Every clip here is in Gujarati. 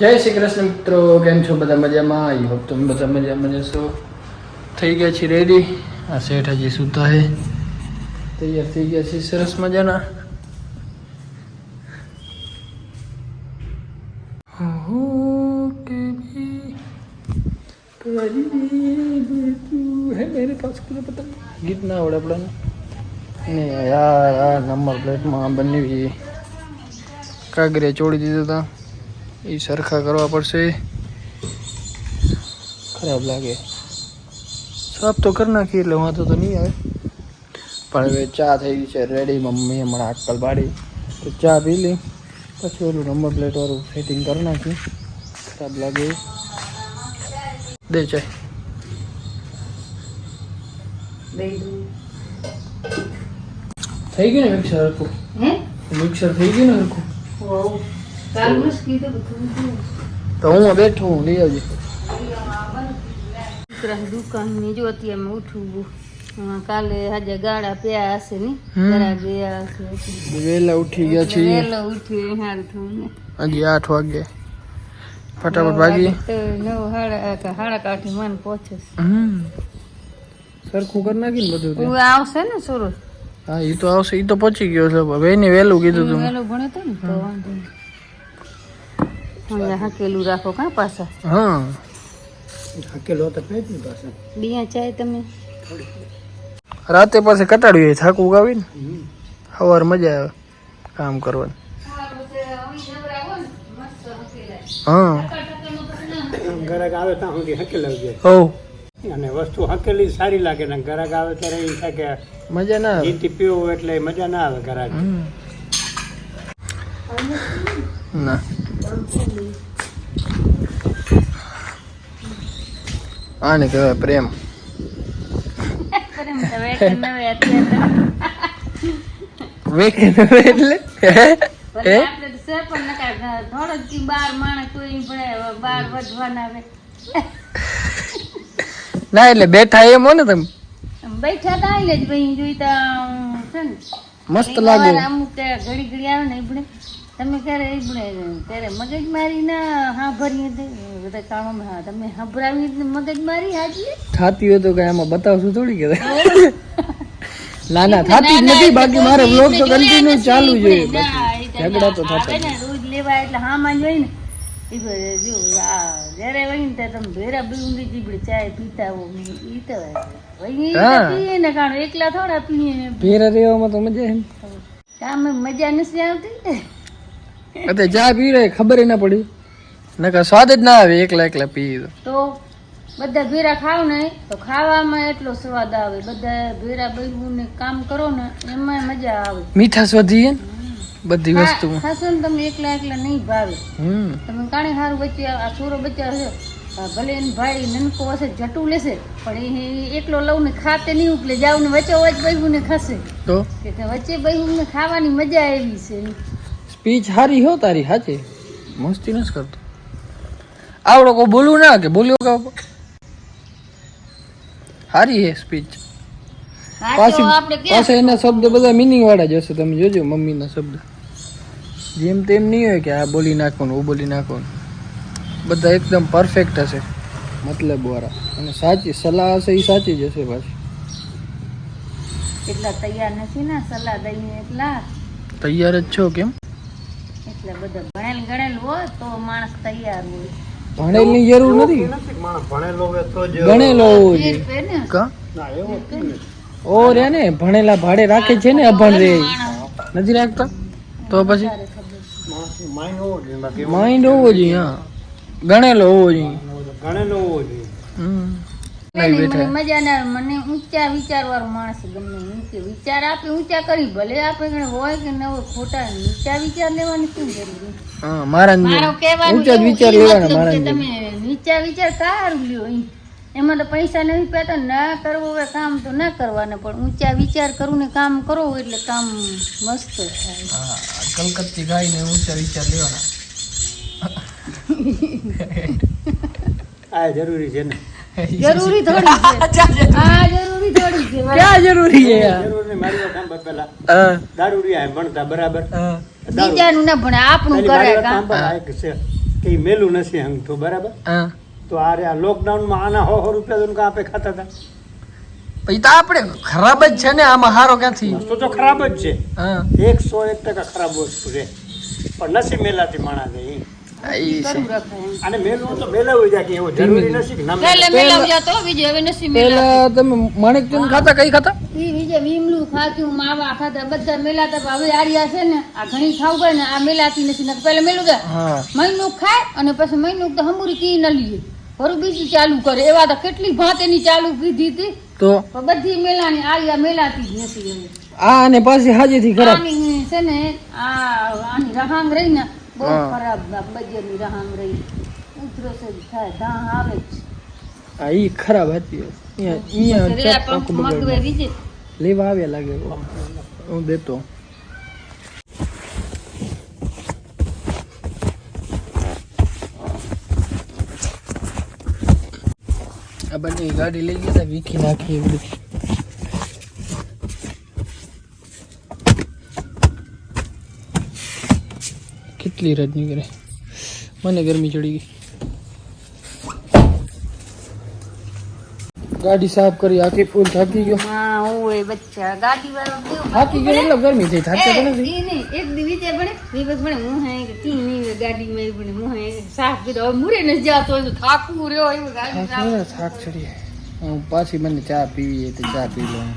જય શ્રી કૃષ્ણ મિત્રો, કેમ છો? બધા મજામાં? આઈ હોપ તમે બધા મજામાં જશો થઈ ગયા છીએ રેડી આ શેઠ હજી સૂતા હે તૈયાર થઈ ગયા છીએ સરસ મજાના. ગીત ના આવડે આપણને. ને યાર આ નંબર પ્લેટમાં બંને કાગરે ચોડી દીધા હતા. એ સરખા કરવા પડશે. ખરાબ લાગે. સાફ તો કરી નાખીએ એટલે વાંધો તો નહીં આવે. પણ હવે ચા થઈ ગઈ છે રેડી મમ્મી હમણાં આટકલ પાડી. તો ચા પી લઈ. પછી ઓલું નંબર પ્લેટવાળું ફિટિંગ કરી નાખી ખરાબ લાગે. દે ચાય થઈ ગયું ને મિક્સર હરખું? મિક્સર થઈ ગયું ને હરખું? તો હું બેઠો હું લઈ આવજે. દુકાનની જો અત્યારે મેં કાલે આજે ગાળા પ્યા હશે ને? જરા ગયા હશે ઉઠી ગયા થયું આઠ વાગે ફટાફટ નવ હાડા હાડા કાઠી મન પહોંચે સરખું કરી નાખી ને બધું તે. આવશે ને સુરત હા એ તો આવશે એ તો પહોંચી ગયો છે. ભાઈને વહેલું કીધું તું વહેલો ભણે તો ને? તો વાંધો નહીં. અહીંયા હાકેલું રાખો કાં પાછા? હા. બિયા ચાય તમે? રાતે પાસે કટાડ્યું હોય ગાવી ને સવાર મજા આવે કામ કરવાની. હા. ગ્રાહક આવે ત્યાં સુધી હકેલાવી જાય હો અને વસ્તુ હકેલી સારી લાગે ને ગ્રાહક આવે ત્યારે એ થાય કે મજા ના આવે. જીતી પીવું એટલે મજા ના આવે ગ્રાહક ના. આને કહેવાય પ્રેમ. પ્રેમ તો વેકે નવે અત્યારે વેકે નવે એટલે? હે? પણ હે? આપણે તો સર પણ નકા થોડો જ બાર માણસ બાર વધવાના ના એટલે બેઠા એમ હો ને તમે. બેઠા તા એટલે જ ભાઈ જોઈતા છે ને. મસ્ત લાગે. અમુક ઘડી ઘડી આવે ને તમે ક્યારે એ ત્યારે મગજ મારી ના હા ભરીએ તે બધા કામમાં હા તમે હંભરાવી મગજ મારી હાજી થાતી હોય તો કઈ આમાં બતાવશું થોડી કે ના ના થાતી નથી બાકી મારે બ્લોગ તો કન્ટિન્યુ ચાલુ જોઈએ ઝઘડા તો થતા રોજ લેવા એટલે હા માં જોઈ ને. જો આ જ્યારે વહી ને તમે ભેરા બીંગી જીબડે ચાય પીતા હો ઈ તો વહી પીએ ને કારણ એકલા થોડા પીએ ભેરા રહેવામાં તો મજા કામ મજા નથી આવતી અત્યારે ચા પી રહે ખબર ના પડી. નકર સ્વાદ જ ના આવે એકલા એકલા પી તો. બધા ભીરા ખાવ ને તો ખાવામાં એટલો સ્વાદ આવે. બધા ભીરા બેહવું ને કામ કરો ને એમાં મજા આવે. મીઠા વધી બધી વસ્તુ ખાશો ને તમે એકલા એકલા નહીં ભાવે. તમે કાણે સારું બચ્યા આ છોરો બચ્યા આ ભલે એને ભાઈ નનકો હશે જટું લેશે પણ એ એકલો લઉં ને ખાતે નહીં ઉપલે. જાવ ને વચ્ચે વચ બહુ ને ખાશે. તો? કે વચ્ચે બહુ ને ખાવાની મજા આવી છે. સ્પીચ હારી હો તારી સાચી મસ્તી નથી કરતો. આવડો કોઈ બોલવું ના કે બોલ્યો કે હારી હે સ્પીચ. પાછી પાછા એના શબ્દ બધા મિનિંગ વાળા જ હશે તમે જોજો મમ્મીના શબ્દ. જેમ તેમ નહીં હોય કે આ બોલી નાખો ને ઓ બોલી નાખો બધા એકદમ પરફેક્ટ હશે મતલબ વાળા. અને સાચી સલાહ હશે એ સાચી જ હશે પાછી. એટલા તૈયાર નથી ને? સલાહ દઈને એટલા. તૈયાર જ છો કેમ? એટલે બધા ભણેલ ગણેલ હોય તો માણસ તૈયાર હોય. ભણેલની જરૂર નથી? નથી માણસ ભણેલો હોય તો જ ગણેલો ને. ના એવો ઓ રે ને ભણેલા ભાડે રાખે છે ને અભણ રે. નથી રાખતા? તો પછી? માઇન્ડ હોવો જોઈએ હા. ગણેલો હોવો જોઈએ. ગણેલો હોવો જોઈએ. હમ. મજા ના મને ઊંચા વિચાર વાળો માણસ ગમે. ઊંચે વિચાર આપે ઊંચા કરી ભલે આપણે હોય કે ન હોય ખોટા નીચા વિચાર લેવાની શું જરૂર હા મારા મારો કહેવાનું ઊંચા વિચાર લેવાના મારા તમે નીચા વિચાર સારું લ્યો એમાં. તો પૈસા નથી પેતો ના કરવું હોય કામ તો ના કરવાના પણ ઊંચા વિચાર કરું ને કામ કરો એટલે કામ મસ્ત થાય. હા કલકત્તી ગાઈને ઊંચા વિચાર લેવાના. આ જરૂરી છે ને. જરૂરી થોડી છે. આ જરૂરી થોડી છે ક્યાં જરૂરી છે જરૂરી મારી કામ હા, દારૂ રહ્યા બનતા બરાબર? હા. બીજાનું ના ભણે આપણું કરે કામ એક છે કે મેલું નથી હંગતું બરાબર? હા. તો આ રે આ લોકડાઉનમાં આના હો હો રૂપિયા દોન આપે ખાતા હતા પછી તો આપણે ખરાબ જ છે ને આમાં હારો ક્યાંથી? વસ્તુ તો ખરાબ જ છે. હા. એકસો એક ટકા ખરાબ વસ્તુ છે. પણ નથી મેલાતી માણા એ આ છે. કરું રખાય એમ. અને મેલું તો મેલાવું જાય કે એવું જરૂરી નથી કે ના પહેલે મેલાય. મેલાવ્યા તો બીજે હવે નથી મેલાવ્યા પેલા તમે માણેક ચૂન ખાતા કઈ ખાતા? ઈ વીમલું ખાતું માવા ખાતા બધા મેલાતા હવે આર્યા છે ને આ ઘણી ખાવું પડે ને આ મેલાતી નથી ને પહેલા મેલું મહિનું ખાય અને પછી મહિનું તો હમુરી કી ન લઈએ ફરું બીજું ચાલુ કરે. એવા તો કેટલી ભાત એની ચાલુ કીધી હતી. તો? બધી મેલાની આરિયા મેલાતી જ નથી હવે. આ અને પાછી હાજેથી ખરાબ છે ને આ આની રહાંગ રહી ને બહુ ખરાબ બજેરની રહાંગ રહી ઉતરો જ થાય ધાં આવે જ. આ ઈ ખરાબ હતી. અહીંયા અહીંયા રેલા ચાપ પંખ આખું મગવે બગાડ્યું. બીજે? લેવા આવ્યા લાગે હું. દેતો. આ બંને ગાડી લઈ ગયા વીખી નાખી એ બધું કેટલી નહીં કરે. મને ગરમી ચડી ગઈ. ગાડી સાફ કરી આખી ફૂલ થાકી ગયો. હા ઓય બચ્ચા ગાડી વાળો થાકી ગયો એટલે ગરમી થઈ થાકતો તો નથી. નહીં, એક દી વિચાર પડે વિવેક પડે હું હે કે તી નહીં ગાડી માં પડે હું હે સાફ કીધો મુરે ન જાતો થાકું રહ્યો એવું ગાડી થાક થાક ચડી હું પાછી મને ચા પીવી તો ચા પી લઉં.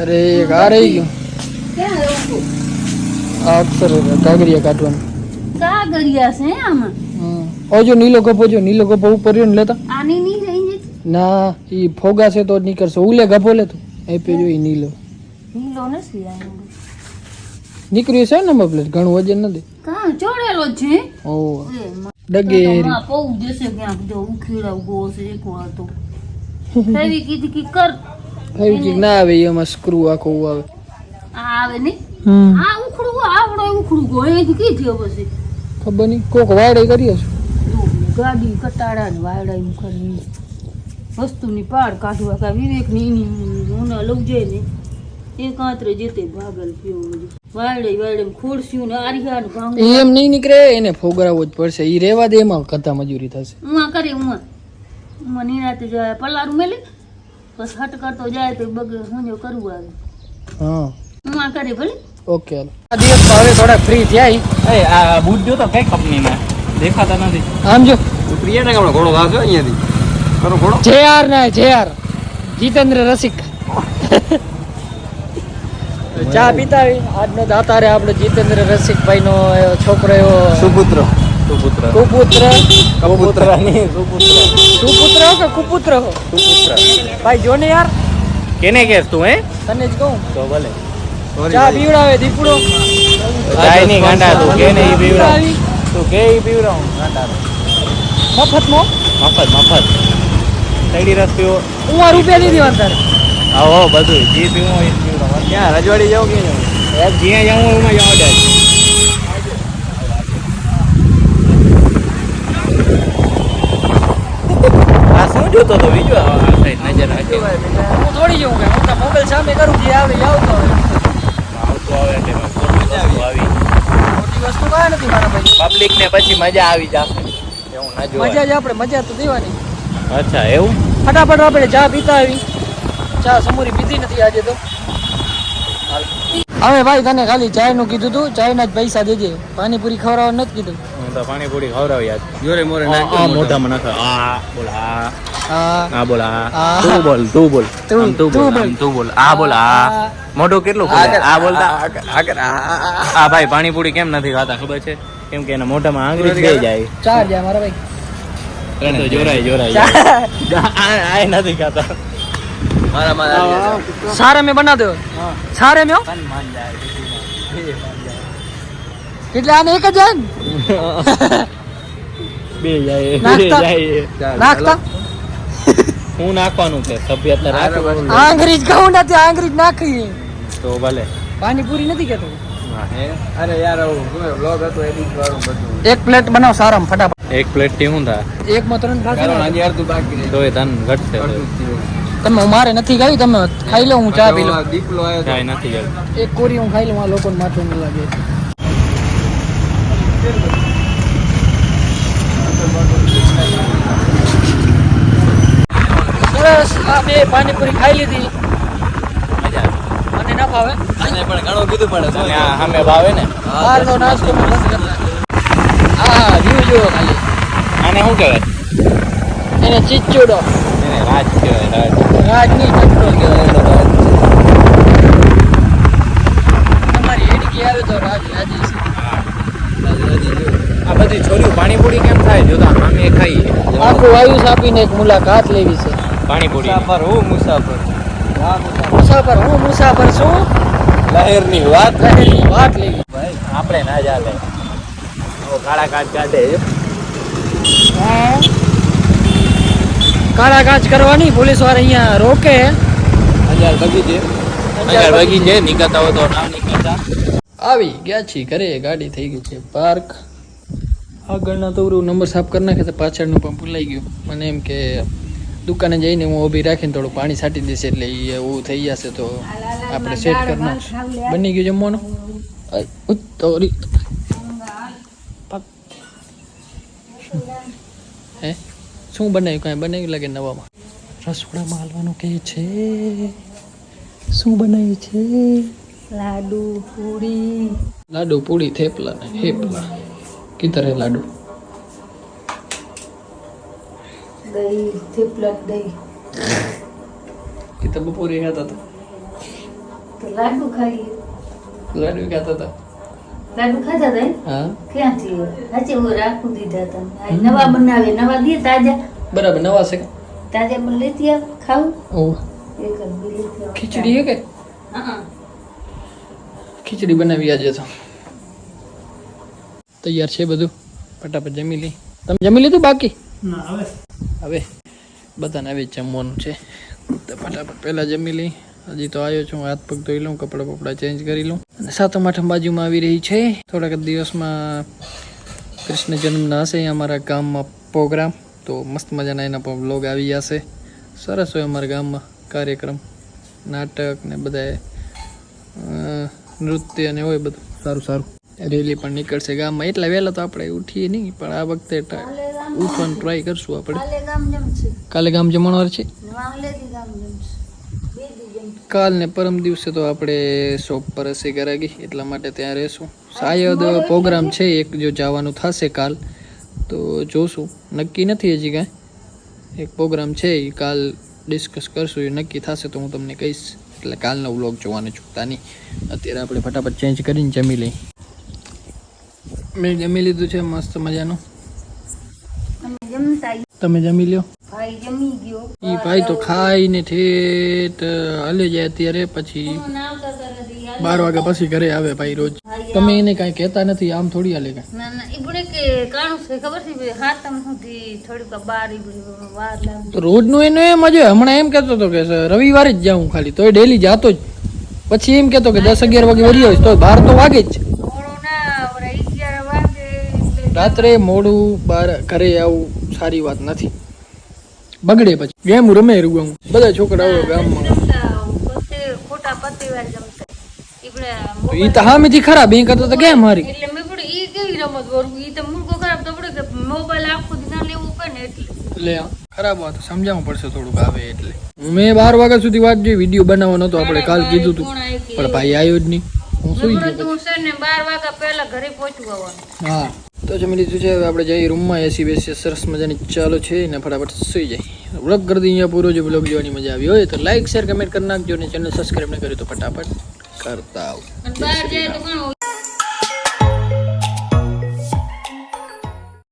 અરે આ રહી ગયું. આ અક્ષર કાગરિયા કાઢવાનું. કાગરિયા છે આમાં? ઓજો નીલો ગભો જો નીલો ગભો ઉપર રહ્યો ને લેતા. આની ની રહી છે? ના ઈ ફોગા છે તો જ નીકળશે. ઉલે ગભો લે તું. એ પે જો ઈ નીલો. નીલો ને સિયા નીકળ્યું છે ને પ્લેટ? ઘણું વજન નથી. કા ચોડેલો છે? ઓ. ડગેરી. પૌ જશે ક્યાંક. જો ઉખેડા ઉગો છે એક વાર તો. એવી કીધી કી કર. ફેવિકિક ના આવે એમાં સ્ક્રૂ આખો આવે. આ આવે નહીં હમ. આ ઉખડું આવડો ઉખડું ગો એથી કી થયો પછી ખબર નહીં. કોક વાયડાઈ કરીએ છે. ગાડી કટાડા ને વાયડાઈ કરી વસ્તુની પાડ કાઢવા કા વિવેકની એની ઉના લઉં જાય ને. એક આંતરે જેતે ભાગલ પીવો વાયડે વાયડે ખોડસ્યું ને આરિયા ને ભાંગ એમ નહીં નીકળે એને ફોગરાવો જ પડશે. ઈ રેવા દે એમાં કથા મજૂરી થશે. ઉમા કરે ઉમા ઉમા નિરાતે જાય પલારું મેલે. બસ હટ કરતો જાય તો બગ હું કરવું આવે. હા. ઉમા કરે ભલે. ઓકે આ દિવસ હવે થોડા ફ્રી થયા એ આ બૂટ જો તો કઈ કંપનીના દેખાતા નથી. આમ જો. પ્રિયા ને ઘોડો વાગ્યો અહીંયાથી. ખરો ઘોડો? જેઆર ના જેઆર જીતેન્દ્ર રસિક. ચા પીતા આજનો દાતારે આપણે જીતેન્દ્ર રસિક ભાઈ નો છોકરો એવો. સુપુત્ર. સુપુત્ર. કુપુત્ર. કપુત્ર. નહીં સુપુત્ર. સુપુત્ર કે કુપુત્ર? સુપુત્ર. ભાઈ જો ને યાર. કેને કેસ તું હે? તને જ કહું. તો ભલે. ચા પીવડાવે દીપડો? જાય નહીં ગાંડા તું કે નહીં પીવડાવ. તું કે ઈ પીવડાવ? ગાંડા મો મફત મફત. તડી રસ પીવો. હું આ રૂપિયા નહીં દેવાના તારે. આવો બધું જી પીવું એ પીવડાવ. ક્યાં રજવાડી જાવ કે જ્યાં જાઉં એમાં જવા જાય આ જોતો તો બીજો આ સાઈડ નજર રાખી. હું થોડી જવું કે હું તો મોબાઈલ સામે કરું જે આવે આવતો હોય. આવતું આવે એટલે વસ્તુ આવી મોટી વસ્તુ કાંઈ નથી મારા ભાઈ. પબ્લિક ને પછી મજા આવી જશે એવું ના મજા જ આપણે મજા તો દેવાની. અચ્છા એવું? ફટાફટ આપણે ચા પીતા આવી. ચા સમોરી પીધી નથી આજે તો. હવે ભાઈ તને ખાલી ચાયનું કીધું તું ચાય ના જ પૈસા દેજે. પાણીપુરી ખવડાવવા નથી કીધું. પાણીપુરી ખવડાવી યાર જોરે મોરે મોઢામાં નાખે. આ બોલ આ બોલ આ. તું બોલ તું બોલ. તું- બોલ. તું બોલ. આ બોલ આ. મોઢું કેટલું ખુલે? આ બોલતા? આગળ આ ભાઈ પાણીપુરી કેમ નથી ખાતા ખબર છે? કેમ કે એના મોઢામાં આંગળી થઈ જાય. ચાર જાય મારા ભાઈ. તો જોરાય જોરાય આ આ નથી ખાતા. મારા મારા સારે મેં બના દો સારે મેં હો? આને એક જ જાય બે જાય બે જાય. નાખતા હું નાખવાનું છે સભ્યતા રાખવાનું. આંગરી જ ઘઉં નથી આંગરી જ નાખી. તો ભલે. પાણીપુરી નથી કેતો? હે? અરે યાર બ્લોગ હતો એડિટ વાળું બધું. એક પ્લેટ બનાવ સારામાં ફટાફટ. એક પ્લેટથી હું થાય? એક માં ત્રણ ખાશે હજી અડધું બાકી તો એ તન ઘટશે. તમે મારે નથી ખાવી તમે ખાઈ લો હું ચા પી લઉં દીપલો આવ્યો તો. નથી ગયું. એક કોરી હું ખાઈ લઉં આ લોકોને માથું ન લાગે. પાણીપુરી ખાઈ લીધી. મને ના ભાવે? આને પણ ઘણું કીધું પડે સામે ભાવે ને? બહારનો નાસ્તો બંધ કરી નાખ્યો. હા વ્યૂ જુઓ ખાલી. આને શું કહેવાય? એને ચીચુડો. એને રાજ કહેવાય રાજ. રાજની ચટડો કહેવાય એનો રાજ તમારી હેડકી આવે તો રાજ રાજી છે. આ બધી છોરીઓ પાણીપુરી કેમ થાય? જો તો અમે ખાઈએ. આખું વાયુ સાપીને એક મુલાકાત લેવી છે. પાણીપુરી મુસાફર હું મુસાફર મુસાફર. હું મુસાફર છું? લહેરની વાત લહેરની વાત લેવી આપણે ના ચાલે. આવો કાળા કાચ કાઢે. કાળા કાચ કરવાની પોલીસવાળા અહીંયા રોકે. હજાર બગીચે હજાર વાગી છે નીકળતા હોય તો ના નીકળતા. આવી ગયા છીએ ઘરે ગાડી થઈ ગઈ છે પાર્ક. આગળના તો નંબર સાફ કરી નાખે તો પાછળનું પણ ભૂલાઈ ગયું. મને એમ કે દુકાને જઈને હું ઊભી રાખીને થોડું પાણી છાંટી દઈશ એટલે એ એવું થઈ જશે તો આપણે સેટ કરી નાખશું. બની ગયું જમવાનું? તોરી. હે? શું બનાવ્યું? કાંઈ બનાવ્યું લાગે નવામાં? રસોડામાં હાલવાનું કે છે? શું બનાવ્યું છે? લાડુ પૂરી. લાડુ પૂરી થેપલા ને હેપલા કિધર હે લાડુ. દહીં થેપલા દહીં. તો બપોરે ખાતા હતા. તો લાડુ ખાઈએ. લાડુ ખાતા હતા. લાડુ ખાતા હતા હા. ક્યાંથી? સાચે હું રાખું દીધા હતા. નવા બનાવે નવા દે તાજા. બરાબર નવા છે તાજા મને લેતી આવ ખાવું ઓ એક ખીચડી હે કે? હા. ખીચડી બનાવી આજે તો. તૈયાર છે બધું? ફટાફટ જમી લઈ તમે જમી લીધું બાકી? હવે. બધાને હવે જ જમવાનું છે. તો ફટાફટ પહેલાં જમી લઈ. હજી તો આવ્યો છું, હાથ પગ ધોઈ લઉં, કપડાં બપડા ચેન્જ કરી લઉં. અને સાતમ આઠમ બાજુમાં આવી રહી છે. થોડાક દિવસમાં કૃષ્ણ જન્મના હશે અમારા ગામમાં પ્રોગ્રામ. તો મસ્ત મજાના એના પણ બ્લોગ આવી જશે. સરસ હોય અમારા ગામમાં કાર્યક્રમ, નાટક ને બધા નૃત્ય ને હોય બધું. સારું સારું. રેલી પણ નીકળશે ગામમાં. એટલા વહેલા તો આપણે ઉઠીએ નહીં, પણ આ વખતે ઉઠવાનું ટ્રાય કરશું આપણે. કાલે ગામ જમણવાર છે. કાલ ને પરમ દિવસે તો આપણે શોપ પર હશે ગરાગી એટલા માટે ત્યાં રહેશું. શાયદ પ્રોગ્રામ છે એક જો જવાનું થશે કાલ તો જોશું. નક્કી નથી હજી કાંઈ. એક પ્રોગ્રામ છે એ કાલ ડિસ્કસ કરશું એ નક્કી થશે તો હું તમને કહીશ. એટલે કાલનો વ્લોગ જોવાનું ચૂકતા નહીં. અત્યારે આપણે ફટાફટ ચેન્જ કરીને જમી લઈ મેં જમી લીધું છે મસ્ત મજાનું. તમે જમી લ્યો? ગયો. ભાઈ તો ખાઈને ઠેઠ હાલે જાય અત્યારે પછી. બાર વાગ્યા પછી ઘરે આવે ભાઈ રોજ. તમે એને કાંઈ કહેતા નથી આમ થોડી હાલે કાંઈ. ના ના એનું એમ જ હમણાં એમ કેતો હતો કે રવિવારે જ જાઉં ખાલી તોય ડેલી જાતો જ. પછી એમ કેતો કે દસ અગિયાર વાગે વળી આવીશ તો બાર તો વાગે જ મોડું ના વળે અગિયાર વાગે એટલે રાત્રે મોડું બાર ઘરે આવું સારી વાત નથી. બગડે પછી. ગેમ રમે રૂગમ બધા છોકરાઓ ગામમાં. તો ઈ તો હામેથી ખરાબ એ કરતો તો ગેમ મારી એટલે મેં પણ ઈ કેવી રમત વરગું ઈ તો મુર્ગો ખરાબ તો પડે કે મોબાઈલ આખું દી લેવું પડે ને એટલે. એટલે ખરાબ વાત સમજાવવું પડશે થોડુંક આવે એટલે. મેં બાર વાગ્યા સુધી વાત જોઈ વીડિયો બનાવવાનો હતો આપણે કાલ કીધું હતું પણ ભાઈ આવ્યો જ નહીં. હું સુઈ ગયો તું હા. તો જમી લીધું છે, હવે આપણે જઈએ રૂમમાં એસી બેસી સરસ મજાની ચાલુ છે, ને ફટાફટ સુઈ જાય વ્લોગ કરી દઈએ પૂરો જો વ્લોગ જોવાની મજા આવી હોય, તો લાઈક શેર કમેન્ટ કરી નાખજો, ને ચેનલ સબસ્ક્રાઈબ ન કર્યું તો ફટાફટ કરતા આવો